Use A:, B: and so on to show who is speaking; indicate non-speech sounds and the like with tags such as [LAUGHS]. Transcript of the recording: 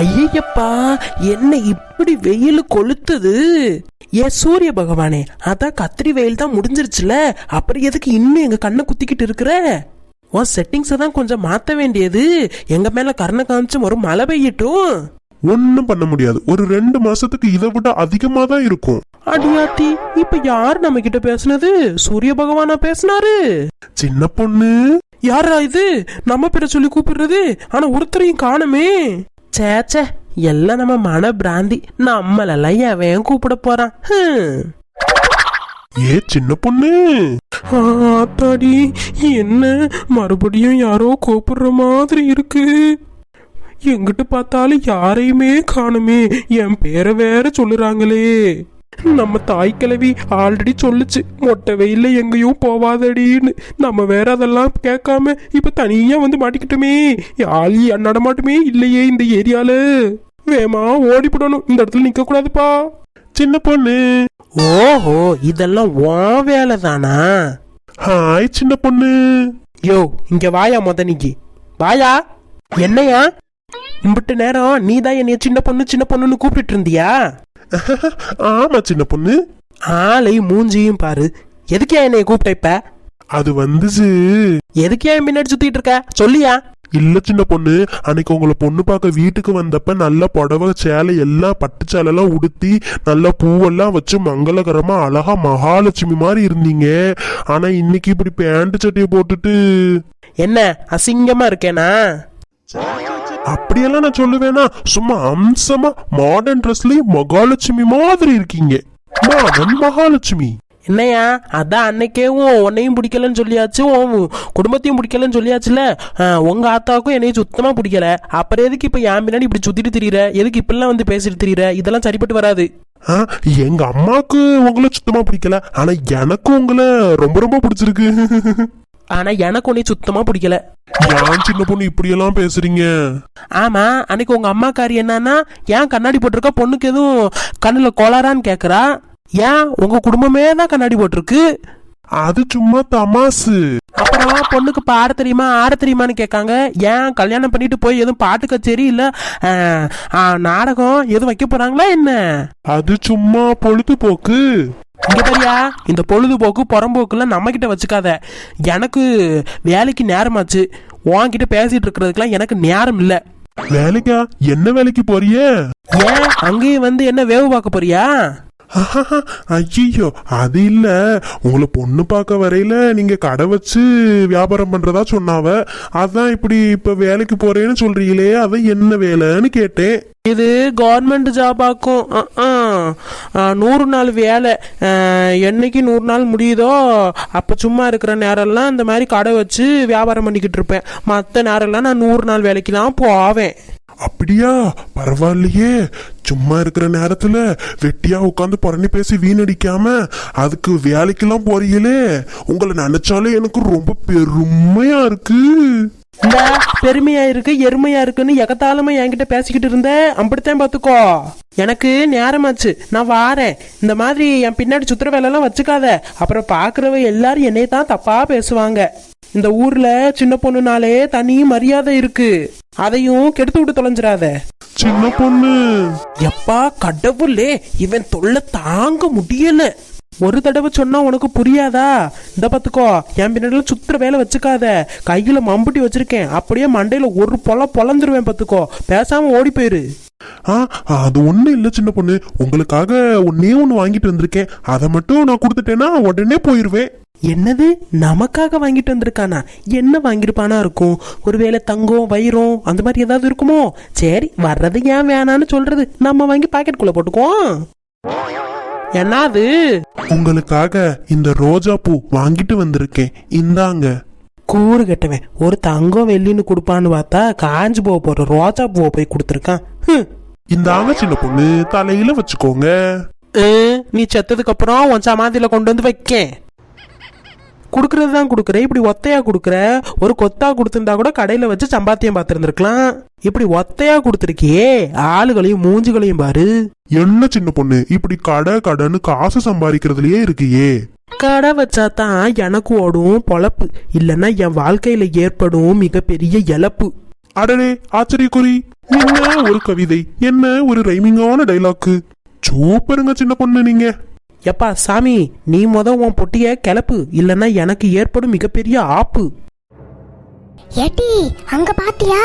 A: ஐயப்பா என்ன இப்படி வெயில் கொளுத்துது? ஏ சூரிய பகவானே அதான் கத்திரி வெயில் தான் முடிஞ்சிருச்சுல அப்புறம் எதுக்கு இன்னும் எங்க கண்ணை குத்திக்கிட்டு இருக்கிற? உன் செட்டிங்ஸை தான் கொஞ்சம் மாத்த வேண்டியது. எங்க மேல கருணை காமிச்சு ஒரு மழை பெய்யட்டும்.
B: ஒன்னும் பண்ண முடியாது. ஒரு ரெண்டு மாசத்துக்கு இதை விட அதிகமா தான் இருக்கும்.
A: அடியாத்தி இப்ப யார் நம்ம கிட்ட பேசுனது? சூரிய பகவானா பேசினாரு?
B: சின்ன பொண்ணு.
A: யாரா இது? நம்ம பேரை சொல்லி கூப்பிடுறது? ஆனா ஒருத்தரையும் காணுமே. சேச்சே எல்லாம் நம்ம மன பிராந்தி நம்மளெல்லாம் எவன் கூப்பிட போறான்.
B: ஏ சின்ன பொண்ணு.
A: ஆத்தாடி. என்ன? மறுபடியும் யாரோ கூப்பிடுற மாதிரி இருக்கு. எங்கிட்டு பார்த்தாலும் யாரையுமே காணுமே. என் பேரை வேற சொல்லுறாங்களே. நம்ம தாய் கிழவி ஆல்ரெடி சொல்லுச்சு மொட்டை வெயில்ல எங்கேயும் போவாதடின்னு நம்ம வேற அதெல்லாம் கேட்காம இப்ப தனியா வந்து மாட்டிக்கிட்டோமே. ஆளி நடமாட்டுமே இல்லையே இந்த ஏரியால. வேமா ஓடிப்படணும் இந்த இடத்துல நிக்க கூடாதுப்பா.
B: சின்ன பொண்ணு.
A: ஓஹோ இதெல்லாம் உன் வேலை தானா
B: ஹாய் சின்ன பொண்ணு.
A: யோ இங்க வாயா மொத நீக்கி. வாயா என்னையா? இம்பிட்டு நேரம் நீ தான் என்னைய சின்ன பொண்ணு சின்ன பொண்ணுன்னு கூப்பிட்டு இருந்தியா? [LAUGHS]
B: ஆமா சின்ன பொண்ணு.
A: ஆளை மூஞ்சியும் பாரு. எதுக்கியா என்னைய கூப்பிட்ட இப்ப?
B: அது வந்துச்சு.
A: எதுக்கியா என் பின்னாடி சுத்திட்டு இருக்க? சொல்லியா?
B: இல்ல சின்ன பொண்ணு. அன்னைக்கு உங்களை பொண்ணு பார்க்க வீட்டுக்கு வந்தப்ப நல்ல புடவை சேலை எல்லாம் பட்டு சேலை எல்லாம் உடுத்தி நல்ல பூவெல்லாம் வச்சு மங்களகரமா அழகா மகாலட்சுமி மாதிரி இருந்தீங்க. ஆனா இன்னைக்கு இப்படி பேண்ட் சட்டையை போட்டுட்டு
A: என்ன அசிங்கமா இருக்கேனா?
B: அப்படியெல்லாம் நான் சொல்லுவேனா? சும்மா அம்சமா மாடர்ன் ட்ரெஸ்லயும் மகாலட்சுமி மாதிரி இருக்கீங்க. மாடர்ன் மகாலட்சுமி.
A: என்னையா? அதான் அன்னைக்கேவும் உன்னையும் பிடிக்கலன்னு சொல்லியாச்சு உன் குடும்பத்தையும் பிடிக்கலன்னு சொல்லியாச்சுல? ஆ, உங்க ஆத்தாவுக்கும் என்னையும் சுத்தமா பிடிக்கல. அப்புறம் எதுக்கு இப்ப என் பின்னாடி இப்படி சுத்திட்டு திரியிற? எதுக்கு இப்பெல்லாம் வந்து பேசிட்டு திரியிற? இதெல்லாம் சரிப்பட்டு வராது.
B: எங்க அம்மாக்கு உங்களை சுத்தமா பிடிக்கல ஆனா எனக்கு உங்களை ரொம்ப ரொம்ப பிடிச்சிருக்கு. [LAUGHS]
A: ஆனா எனக்கு உன்னை சுத்தமா பிடிக்கல.
B: ஏன் சின்ன பொண்ணு இப்படியெல்லாம் பேசுறீங்க?
A: ஆமா அன்னைக்கு உங்க அம்மாக்காரி என்னன்னா ஏன் கண்ணாடி போட்டிருக்க? பொண்ணுக்கு எதுவும் கண்ணுல கோளாறான்னு கேக்குறா? ஏன்? உங்க குடும்பமே தான் கண்ணாடி போட்டிருக்கு.
B: அது சும்மா தமாசு.
A: அப்புறம் பொண்ணுக்கு பாட தெரியுமா? ஆட தெரியுமான்னு கேட்காங்க. ஏன்? கல்யாணம் பண்ணிட்டு போய் எதுவும் பாட்டு கச்சேரி இல்ல? நாடகம் எதுவும் வைக்க போறாங்களா என்ன?
B: அது சும்மா பொழுதுபோக்கு.
A: இங்க பாரியா? இந்த பொழுதுபோக்கு புறம்போக்குலாம் நம்ம கிட்ட வச்சுக்காத. எனக்கு வேலைக்கு நேரமாச்சு. உன்கிட்ட பேசிட்டு இருக்கிறதுக்கெல்லாம் எனக்கு நேரம் இல்ல.
B: வேலைக்கா? என்ன வேலைக்கு போறிய?
A: ஏன்? அங்கேயும் வந்து என்ன வேவு பார்க்க போறியா?
B: ஐயோ அது இல்ல. உங்களை பொண்ணு பார்க்க வரையில நீங்க கடை வச்சு வியாபாரம் பண்றதா சொன்னாவ. அதான் இப்படி இப்ப வேலைக்கு போறேன்னு சொல்றீங்களே அதான் என்ன வேலைன்னு கேட்டேன்.
A: இது கவர்மெண்ட் ஜாபாக்கும் நூறு நாள் வேலை. என்னைக்கு நூறு நாள் முடியுதோ அப்போ சும்மா இருக்கிற நேரம்லாம் இந்த மாதிரி கடை வச்சு வியாபாரம் பண்ணிக்கிட்டு இருப்பேன். மற்ற நேரம்லாம் நான் நூறு நாள் வேலைக்கெல்லாம் போவேன்.
B: அப்படியா? பரவாயில்லையே. சும்மா இருக்கிற நேரத்துல வெட்டியா உட்காந்து புறணி பேசி வீணடிக்காம அதுக்கு வேலைக்கெல்லாம் போறீங்களே. உங்களை நினைச்சாலே எனக்கு ரொம்ப பெருமையா இருக்கு.
A: இந்த பெருமையா இருக்கு எருமையா இருக்குன்னு எகத்தாலமா என்கிட்ட பேசிக்கிட்டு இருந்த? அப்படித்தான் பாத்துக்கோ எனக்கு நேரமாச்சு. நான் வாரேன். இந்த மாதிரி என் பின்னாடி சுத்துற வேலைலாம் வச்சுக்காத. அப்புறம் பாக்குறவ எல்லாரும் என்னை தான் தப்பா பேசுவாங்க. இந்த ஊர்ல சின்ன பொண்ணுனாலே தனி மரியாதை இருக்கு. அதையும் கெடுத்து விட்டு தொலைஞ்சிடாத.
B: சின்ன பொண்ணு.
A: எப்பா கடவுளே. இவன் தொல்லை தாங்க முடியல. ஒரு தடவை சொன்னா உனக்கு புரியாதா? இந்த பாத்துக்கோ என் பின்னாடி சுத்துற வேலை வச்சுக்காத. கையில மம்புட்டி வச்சிருக்கேன். அப்படியே மண்டையில ஒரு பொல பொழந்துருவேன் பாத்துக்கோ பேசாம ஓடி போயிரு.
B: ஆ அது ஒண்ணு இல்ல சின்ன பொண்ணு. உங்களுக்காக ஒன்னே ஒண்ணு வாங்கிட்டு வந்திருக்கேன். அதை மட்டும் நான் கொடுத்துட்டேன்னா உடனே போயிருவேன்.
A: என்னது? நமக்காக வாங்கிட்டு வந்திருக்கானா? என்ன வாங்கியிருப்பானா இருக்கும்? ஒருவேளை தங்கம் வைரம் அந்த மாதிரி ஏதாவது இருக்குமோ? சரி வர்றது ஏன் வேணான்னு சொல்றது. நம்ம வாங்கி பாக்கெட்டுக்குள்ள போட்டுக்குவோம். என்னது?
B: உங்களுக்காக இந்த ரோஜா பூ வாங்கிட்டு வந்திருக்கேன். இந்தாங்க.
A: கூறு கெட்டவன் ஒரு தங்கம் வெள்ளின்னு கொடுப்பான்னு பார்த்தா காஞ்சு போக போற ரோஜா பூவை போய் கொடுத்துருக்கான்.
B: இந்தாங்க சின்ன பொண்ணு. தலையில வச்சுக்கோங்க.
A: நீ செத்ததுக்கு அப்புறம் உன் சமாதியில கொண்டு வந்து வைக்கேன். குடுக்கறது தான் கொடுக்குற. இப்படி ஒத்தையா கொடுக்குற? ஒரு கொத்தா கொடுத்துருந்தா கூட கடையில வச்சு சம்பாத்தியம் பார்த்துருந்துருக்கலாம். இப்படி ஒத்தையா கொடுத்துருக்கியே. ஆளுகளையும் மூஞ்சுகளையும் பாரு.
B: என்ன சின்ன பொண்ணு? இப்படி கடை கடைன்னு காசு சம்பாதிக்கிறதுலயே இருக்கியே.
A: கடை வச்சா தான் எனக்கு ஓடும் பொழப்பு. இல்லைன்னா என் வாழ்க்கையில ஏற்படும் மிகப்பெரிய இழப்பு.
B: அடடே ஆச்சரியக்குறி. என்ன ஒரு கவிதை? என்ன ஒரு ரைமிங்கான டைலாக்கு சூப்பருங்க சின்ன பொண்ணு நீங்க.
A: எப்பா சாமி நீ முத உன் பொட்டிய கிளப்பு. இல்லைன்னா எனக்கு ஏற்படும் மிகப்பெரிய ஆப்பு.
C: ஏட்டி அங்க பாத்தியா?